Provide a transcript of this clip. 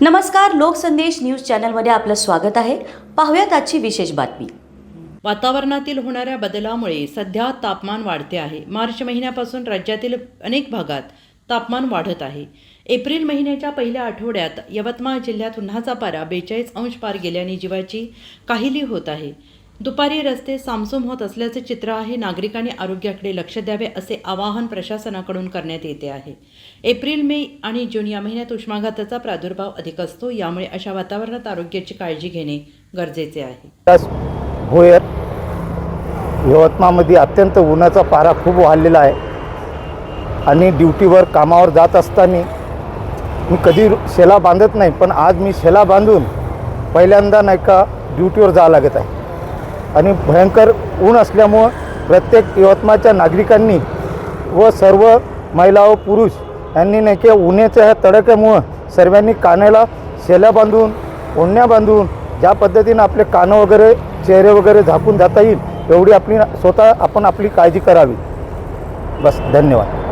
नमस्कार लोकसंदेश न्यूज चॅनलमध्ये आपलं स्वागत आहे. पाहूयात आजची विशेष बातमी. वातावरणातील होणाऱ्या बदलामुळे सध्या तापमान वाढते आहे. मार्च महिन्यापासून राज्यातील अनेक भागात तापमान वाढत आहे. एप्रिल महिन्याच्या पहिल्या आठवड्यात यवतमाळ जिल्ह्यात उन्हाचा पारा बेचाळीस अंश पार गेल्याने जीवाची काहिली होत आहे. दुपारी रस्ते सामसूम होत असल्याचे चित्र आहे. नागरिकांनी आरोग्याकडे लक्ष द्यावे असे आवाहन प्रशासनाकडून करण्यात येते आहे. एप्रिल मे आणि जून या महिन्यात उष्माघाताचा प्रादुर्भाव अधिक असतो. यामुळे अशा वातावरणात आरोग्याची काळजी घेणे गरजेचे आहे. भोयर यवतमाळमध्ये अत्यंत उन्हाचा पारा खूप वाढलेला आहे. आणि ड्युटीवर कामावर जात असताना मी कधी शेला बांधत नाही पण आज मी शेला बांधून पहिल्यांदा नाही का ड्युटीवर जावं लागत आहे. आणि भयंकर ऊन असल्यामुळं प्रत्येक यवतमाळच्या नागरिकांनी व सर्व महिला व पुरुष यांनी नाही की उन्हाच्या ह्या तडक्यामुळं सर्वांनी कानाला शेल्या बांधून ओढण्या बांधून ज्या पद्धतीनं आपले कानं वगैरे चेहरे वगैरे झाकून जाता येईल एवढी आपली स्वतः आपण आपली काळजी करावी. बस धन्यवाद.